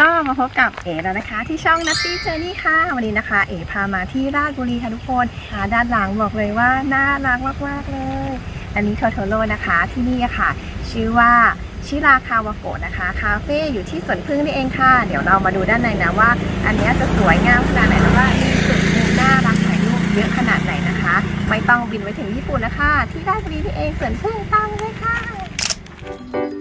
ก็มาพบกับเอ๋แล้วนะคะ ที่ช่องนัตตี้เจอร์นี่ค่ะ วันนี้นะคะ เอ๋พามาที่ราชบุรีค่ะทุกคนค่ะด้านหลังบอกเลยว่าน่ารักมากๆเลย อันนี้โทโทโร่นะคะที่นี่ค่ะ ชื่อว่าชิราคาวาโกะนะคะ คาเฟ่อยู่ที่สวนพึ่งนี่เองค่ะ เดี๋ยวเรามาดูด้านในนะว่า อันนี้จะสวยงามขนาดไหนแล้วว่ามีจุดมุมน่ารักถ่ายรูปเยอะขนาดไหนนะคะ ไม่ต้องบินไปถึงญี่ปุ่นนะคะ ที่ราชบุรีนี่เองสวนพึ่งตามมาเลยค่ะ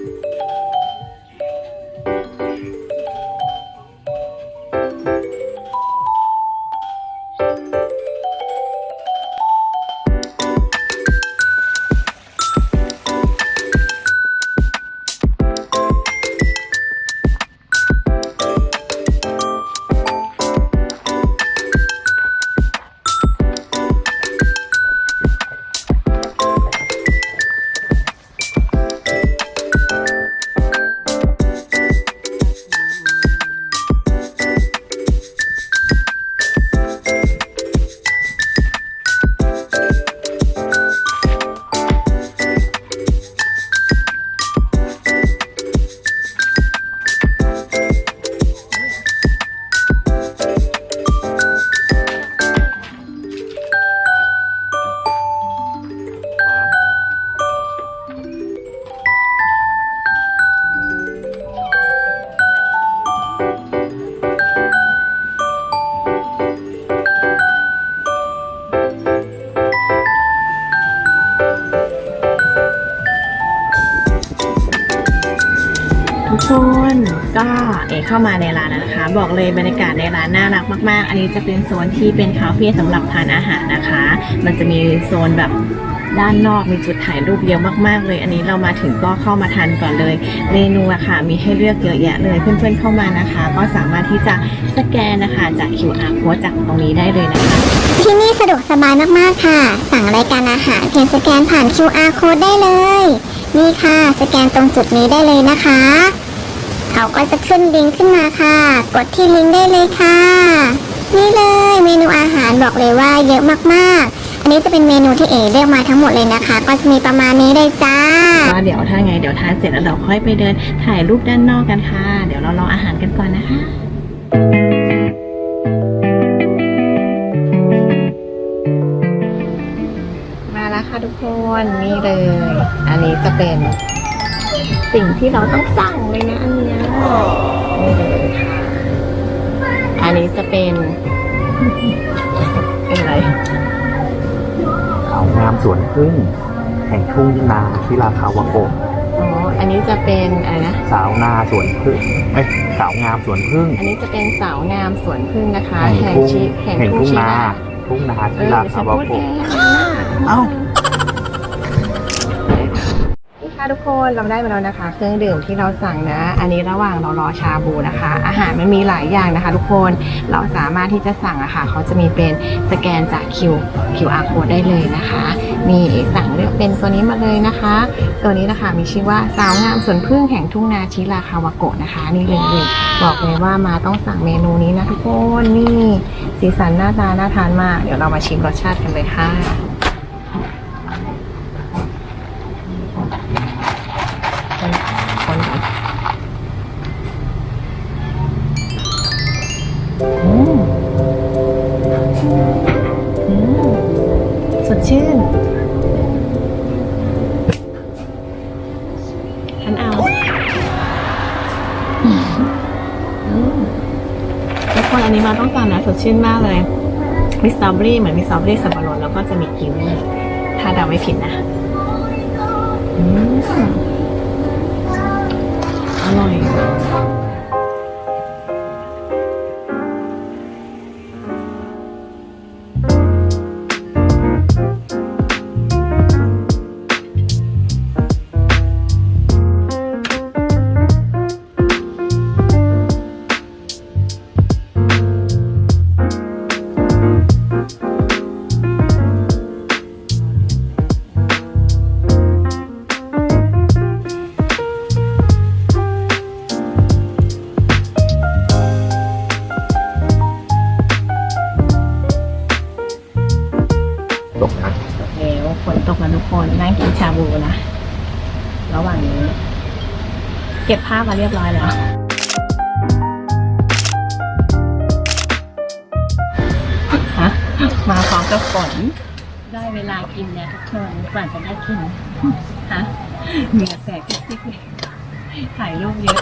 ก็เอเข้ามาในร้านนะคะ บอกเลยบรรยากาศในร้านน่ารักมาก ๆ อันนี้จะเป็นโซนที่เป็นคาเฟ่สำหรับทานอาหารนะคะ มันจะมีโซนแบบด้านนอกมีจุดถ่ายรูปเยอะมากๆ เลย อันนี้เรามาถึงก็เข้ามาทานก่อนเลย เมนูอะค่ะ มีให้เลือกเยอะแยะเลยเพื่อนๆเข้ามานะคะ ก็สามารถที่จะสแกนนะคะจาก QR code จากตรงนี้ได้เลยนะคะ ที่นี่สะดวกสบายมากๆค่ะ สั่งรายการอาหารเพียงสแกนผ่าน QR code ได้เลย นี่ค่ะ สแกนตรงจุดนี้ได้เลยนะคะ เขาก็จะขึ้นลิงก์ขึ้นมาค่ะ กดที่ลิงก์ได้เลยค่ะ นี่เลยเมนูอาหารบอกเลยว่าเยอะมากๆ อันนี้จะเป็นเมนูที่เอเลือกมาทั้งหมดเลยนะคะ ก็จะมีประมาณนี้เลยจ้าก็เดี๋ยวถ้าไงเดี๋ยวทานเสร็จแล้วเราค่อยไปเดินถ่ายรูปด้านนอกกันค่ะ เดี๋ยวเรารออาหารกันก่อนนะคะมาแล้วค่ะทุกคนนี่เลย อันนี้จะเป็น สิ่งที่เราต้องสั่งเลยนะอันเนี้ยนี่เลยค่ะอันนี้จะเป็น เป็นอะไรสาวงามสวนพึ่งแห่งทุ่งนาที่ราคาวาโกะอ๋ออันนี้จะเป็นอะไรนะ สาวนาสวนพึ่งเอ้ยสาวงามสวนพึ่งอันนี้จะเป็นสาวงามสวนพึ่งนะคะแห่งแห่งทุ่งชิแห่งแห่งทุ่งทุ่งชินาราทุ่งนาเอที่อราฉัคานวาพูดโกะเองเอ้านี่ค่ะ ทุกคนเราได้มาแล้วนะคะ เครื่องดื่มที่เราสั่งนะ อันนี้ระหว่างเรารอชาบูนะคะ อาหารมันมีหลายอย่างนะคะ ทุกคนเราสามารถที่จะสั่งอะค่ะเขาจะมีเป็นสแกนจาก Q QR code ได้เลยนะคะนี่สั่งเลือกเป็นตัวนี้มาเลยนะคะ ตัวนี้นะคะมีชื่อว่าสาวงามสวนพึ่งแห่งทุ่งนาชิราคาวโกะนะคะ นี่เลยบอกเลยว่ามาต้องสั่งเมนูนี้นะทุกคนนี่สีสันหน้าตาน่าทานมาก เดี๋ยวเรามาชิมรสชาติกันเลยค่ะ ชื่นฉันเอาอทุกคนอันนี้มาต้องการนะสดชื่นมากเลยมีสตรอเบอรี่เหมือนมีสตรอเบอรี่สับปะรดแล้วก็จะมีกีวีถ้าเดาไม่ผิดนะ อืม เก็บภาพมาเรียบร้อยแล้ว มาพร้อมกับฝน ได้เวลากินแล้วทุกคนกว่าจะได้กินฮะเหนื่อแสตกซิกเลยถ่ายรูปเยอะ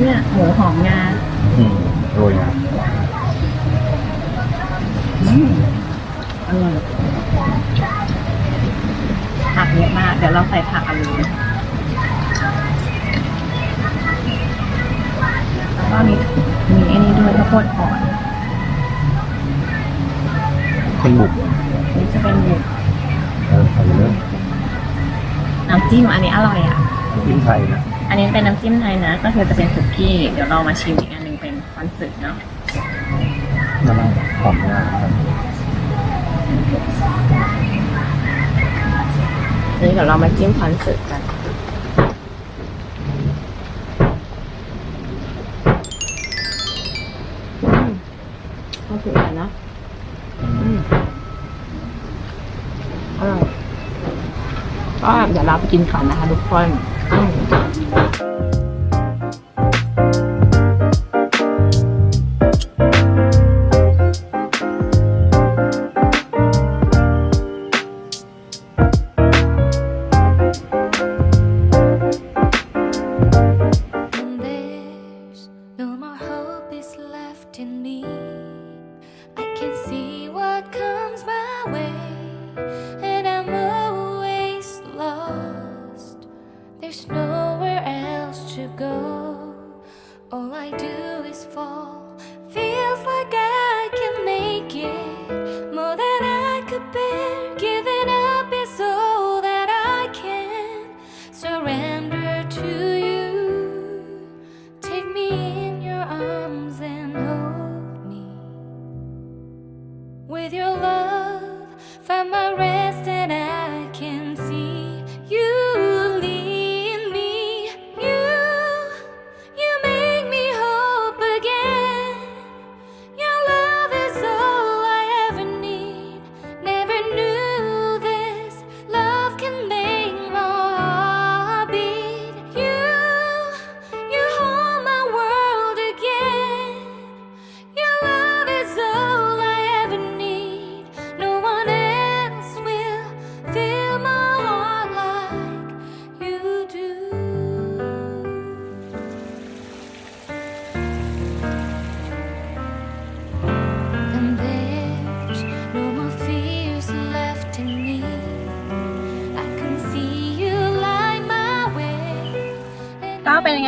เนี่ยหมูหอมงาอืมโรยนะอืมอร่อยผักเยอะมาก เดี๋ยวเราใส่ผักอันนี้แล้วก็มีมีไอ้นี้ด้วยข้าวโพดอ่อนเป็นบุกอันนี้จะเป็นหมูเออใส่เลยน้ำจิ้มอันนี้อร่อยอะจิ้มไทยนะ อันนี้เป็นน้ำจิ้มไทยนะ ก็คือจะเป็นสุกี้ เดี๋ยวเรามาชิมอีกอันหนึ่งเป็นฟันสึกเนาะน้ำมันหอมงาครับอันนี้เดี๋ยวเรามาจิ้มฟันสึกกันอืมก็ถือกันนะอืมอร่อยก็เดี๋ยวเราไปกินก่อนนะคะทุกคน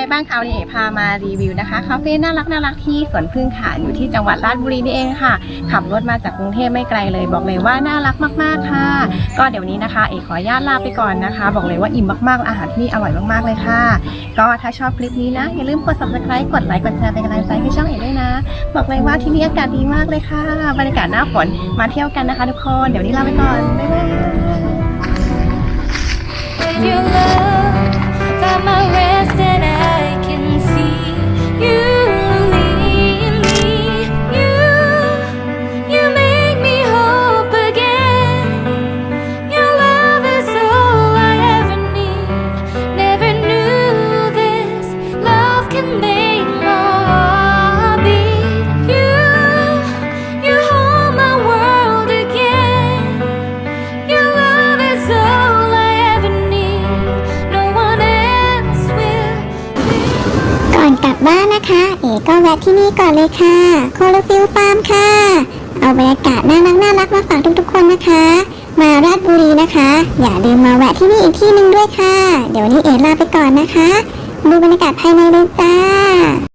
ไงบ้างคะวันนี้เอ๋พามารีวิวนะคะคาเฟ่น่ารักน่ารักที่สวนพึ่งค่ะอยู่ที่จังหวัดราชบุรีนี่เองค่ะ ขับรถมาจากกรุงเทพไม่ไกลเลย บอกเลยว่าน่ารักมากๆค่ะ ก็เดี๋ยวนี้นะคะเอ๋ขออนุญาตลาไปก่อนนะคะ บอกเลยว่าอิ่มมากๆอาหารที่นี่อร่อยมากๆเลยค่ะ ก็ถ้าชอบคลิปนี้นะอย่าลืมกด subscribe กดไลค์กดแชร์เป็นกำลังใจให้ช่องเอ๋ด้วยนะ บอกเลยว่าที่นี่อากาศดีมากเลยค่ะบรรยากาศหน้าฝนมาเที่ยวกันนะคะ ทุกคนเดี๋ยวนี้ลาไปก่อนบ๊ายบาย you love, find my rest, and I you ก่อนกลับบ้านนะคะ เอ๋ก็แวะที่นี่ก่อนเลยค่ะโคโลฟิลฟาร์มค่ะ เอาบรรยากาศน่ารักน่ารักมาฝากทุกๆคนนะคะ มาราชบุรีนะคะ อย่าลืมมาแวะที่นี่อีกที่หนึ่งด้วยค่ะ เดี๋ยวนนี้เอ๋ลาไปก่อนนะคะ ดูบรรยากาศภายในเลยจ้า